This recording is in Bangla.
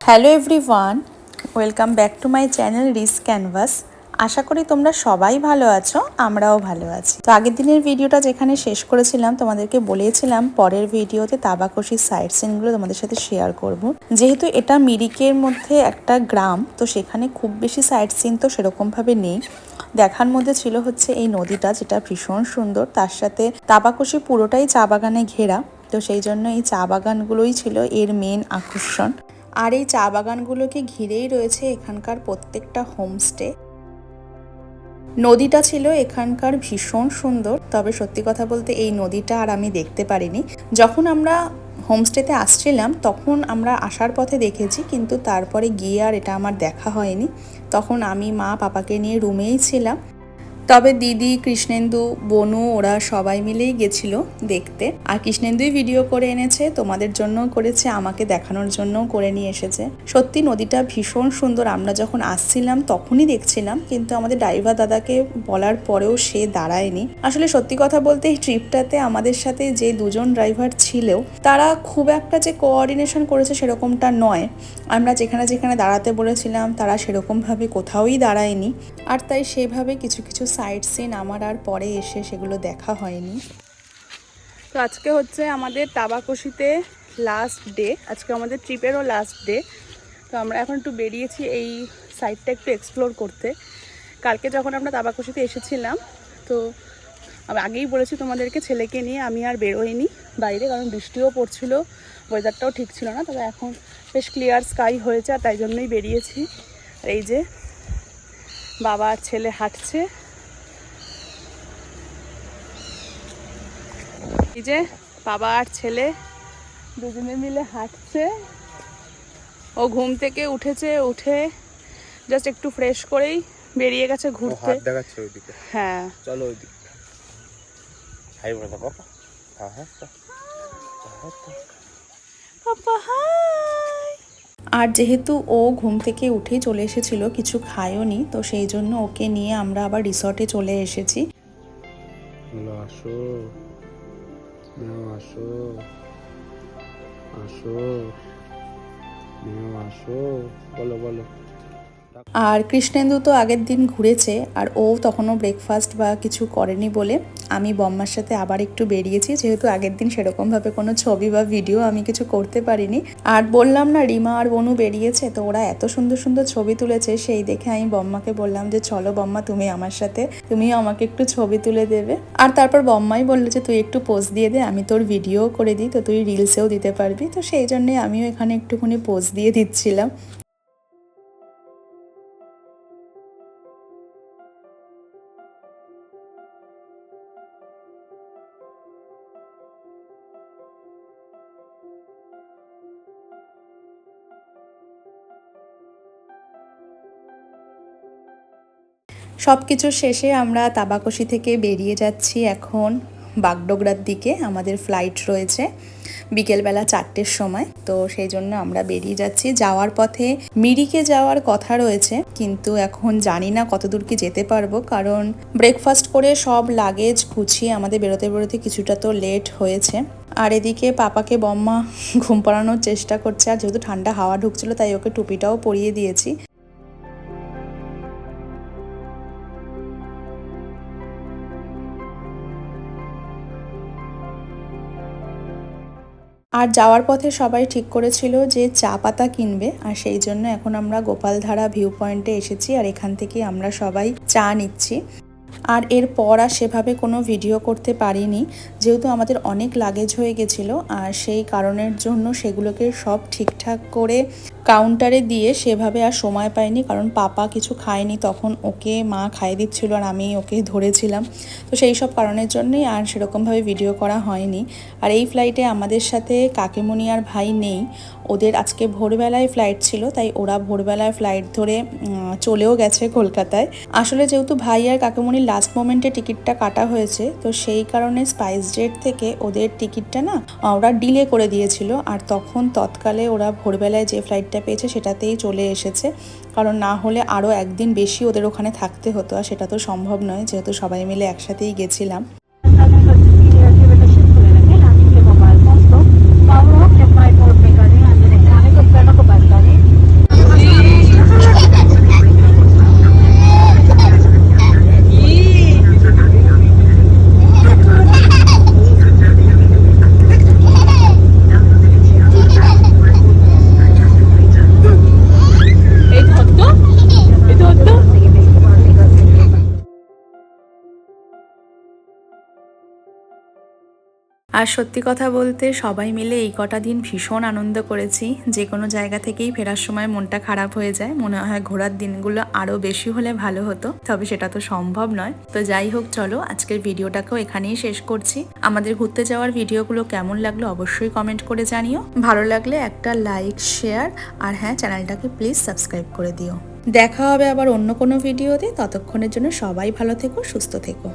Hello everyone welcome back to my channel Rhys canvas আশা করি তোমরা সবাই ভালো আছো, আমরাও ভালো আছি। তো আগের দিনের ভিডিওটা যেখানে শেষ করেছিলাম, তোমাদেরকে বলেছিলাম পরের ভিডিওতে তাবাকশির সাইড সিনগুলো তোমাদের সাথে শেয়ার করব। যেহেতু এটা মিরিকের মধ্যে একটা গ্রাম, তো সেখানে খুব বেশি সাইড সিন তো সেরকমভাবে নেই। দেখার মধ্যে ছিল হচ্ছে এই নদীটা, যেটা ভীষণ সুন্দর। তার সাথে তাবাকশি পুরোটাই চা বাগানে ঘেরা, তো সেই জন্য এই চা বাগানগুলোই ছিল এর মেন আকর্ষণ। আর এই চা বাগানগুলোকে ঘিরেই রয়েছে এখানকার প্রত্যেকটা হোমস্টে? নদীটা ছিল এখানকার ভীষণ সুন্দর, তবে সত্যি কথা বলতে এই নদীটা আর আমি দেখতে পারিনি। যখন আমরা হোমস্টেতে আসছিলাম, তখন আমরা আসার পথে দেখেছি, কিন্তু তারপরে গিয়ে আর এটা আমার দেখা হয়নি। তখন আমি মা, পাপাকে নিয়ে রুমেই ছিলাম। তবে দিদি, কৃষ্ণেন্দু, বনু ওরা সবাই মিলেই গেছিল দেখতে। আর কৃষ্ণেন্দুই ভিডিও করে এনেছে, তোমাদের জন্য করেছে, আমাকে দেখানোর জন্য করে নিয়ে এসেছে। সত্যি নদীটা ভীষণ সুন্দর, আমরা যখন আসছিলাম তখনই দেখছিলাম, কিন্তু আমাদের ড্রাইভার দাদাকে বলার পরেও সে দাঁড়ায়নি। আসলে সত্যি কথা বলতে এই ট্রিপটাতে আমাদের সাথে যে দুজন ড্রাইভার ছিল, তারা খুব একটা যে কোঅর্ডিনেশন করেছে সেরকমটা নয়। আমরা যেখানে যেখানে দাঁড়াতে বলেছিলাম, তারা সেরকমভাবে কোথাওই দাঁড়ায়নি। আর তাই সেভাবে কিছু কিছু সাইড সিন আমার আর পরে এসে সেগুলো দেখা হয়নি। তো আজকে হচ্ছে আমাদের তাবাকশিতে লাস্ট ডে আজকে আমাদের ট্রিপেরও লাস্ট ডে তো আমরা এখন একটু বেরিয়েছি এই সাইডটা একটু এক্সপ্লোর করতে। কালকে যখন আমরা তাবাকশিতে এসেছিলাম, তো আগেই বলেছি তোমাদেরকে, ছেলেকে নিয়ে আমি আর বেরোইনি বাইরে, কারণ বৃষ্টিও পড়ছিল ওয়েদারটাও ঠিক ছিল না, তবে এখন বেশ ক্লিয়ার স্কাই হয়েছে আর তাই জন্যই বেরিয়েছি। এই যে বাবা আর ছেলে হাঁটছে এই যে বাবা আর ছেলে দুজনে মিলে হাঁটছে। ও ঘুম থেকে উঠেছে উঠে জাস্ট একটু ফ্রেশ করেই বেরিয়ে গেছে ঘুরতে হাত দেখাচ্ছে ওইদিকে। হ্যাঁ। চলো ওইদিকে। হাই বলে দাও হ্যাঁ। পাপা হাই। আর যেহেতু ও ঘুম থেকে উঠেই চলে এসেছিল কিছু খায়ওনি তো সেই জন্য ওকে নিয়ে আমরা আবার রিসর্টে চলে এসেছি। আসো আসো মেও আসো বলো বলো আর কৃষ্ণেন্দু তো আগের দিন ঘুরেছে, আর ও তখনও ব্রেকফাস্ট বা কিছু করেনি বলে আমি বম্মার সাথে আবার একটু বেরিয়েছি, যেহেতু আগের দিন সেরকমভাবে কোনো ছবি বা ভিডিও আমি কিছু করতে পারিনি। আর বললাম না, রিমা আর বনু বেরিয়েছে, তো ওরা এত সুন্দর সুন্দর ছবি তুলেছে, সেই দেখে আমি বম্মাকে বললাম যে, চলো বম্মা, তুমি আমার সাথে, তুমিও আমাকে একটু ছবি তুলে দেবে। আর তারপর বম্মাই বলল যে, তুই একটু পোজ দিয়ে দে, আমি তোর ভিডিও করে দিই, তো তুই রিলসেও দিতে পারবি। তো সেই জন্যে আমিও এখানে একটুখানি পোজ দিয়ে দিচ্ছিলাম। সব কিছু শেষে আমরা তাবাকশি থেকে বেরিয়ে যাচ্ছি এখন বাগডোগরার দিকে। আমাদের ফ্লাইট রয়েছে বিকেলবেলা চারটের সময়। তো সেই জন্য আমরা বেরিয়ে যাচ্ছি। যাওয়ার পথে মিরিকে যাওয়ার কথা রয়েছে, কিন্তু এখন জানি না কতদূর কি যেতে পারব, কারণ ব্রেকফাস্ট করে সব লাগেজ গুছিয়ে আমাদের বেরোতে বেরোতে কিছুটা তো লেট হয়েছে। আর এদিকে পাপাকে বম্মা ঘুম পাড়ানোর চেষ্টা করছে, আর যেহেতু ঠান্ডা হাওয়া ঢুকছিল, তাই ওকে টুপিটাও পরিয়ে দিয়েছি। আর যাওয়ার পথে সবাই ঠিক করেছিল যে চা পাতা কিনবে, আর সেই জন্য এখন আমরা গোপালধারা ভিউ পয়েন্টে এসেছি, আর এখান থেকে আমরা সবাই চা নিচ্ছি। আর এরপর আর সেভাবে কোনো ভিডিও করতে পারিনি, যেহেতু আমাদের অনেক লাগেজ হয়ে গেছিল, আর সেই কারণের জন্য সেগুলোকে সব ঠিকঠাক করে কাউন্টারে দিয়ে সেভাবে আর সময় পাইনি, কারণ পাপা কিছু খায়নি, তখন ওকে মা খাইয়ে দিচ্ছিল আর আমি ওকে ধরেছিলাম। তো সেই সব কারণের জন্যই আর সেরকমভাবে ভিডিও করা হয়নি। আর এই ফ্লাইটে আমাদের সাথে কাকিমণি আর ভাই নেই। ওদের আজকে ভোরবেলায় ফ্লাইট ছিল, তাই ওরা ভোরবেলায় ফ্লাইট ধরে চলেও গেছে কলকাতায়। আসলে যেহেতু ভাই আর কাকিমণির লাস্ট মোমেন্টে টিকিটটা কাটা হয়েছে, তো সেই কারণে স্পাইস জেট থেকে ওদের টিকিটটা না ওরা ডিলে করে দিয়েছিল। আর তখন তৎকালে ওরা ভোরবেলায় যে ফ্লাইটটা পেয়েছে সেটাতেই চলে এসেছে। কারণ না হলে আরও একদিন বেশি ওদের ওখানে থাকতে হতো, আর সেটা তো সম্ভব নয়, যেহেতু সবাই মিলে একসাথেই গেছিলাম। আর সত্যি কথা বলতে সবাই মিলে এই কটা দিন ভীষণ আনন্দ করেছি। যে কোনো জায়গা থেকেই ফেরার সময় মনটা খারাপ হয়ে যায়। মনে হয় ঘোরার দিনগুলো আরও বেশি হলে ভালো হতো, তবে সেটা তো সম্ভব নয়। তো যাই হোক, চলো আজকের ভিডিওটাকেও এখানেই শেষ করছি। আমাদের ঘুরতে যাওয়ার ভিডিওগুলো কেমন লাগল অবশ্যই কমেন্ট করে জানিও। ভালো লাগলে একটা লাইক, শেয়ার আর হ্যাঁ চ্যানেলটাকে প্লিজ সাবস্ক্রাইব করে দিও। দেখা হবে আবার অন্য কোনো ভিডিওতে। ততক্ষণের জন্য সবাই ভালো থেকো, সুস্থ থেকো।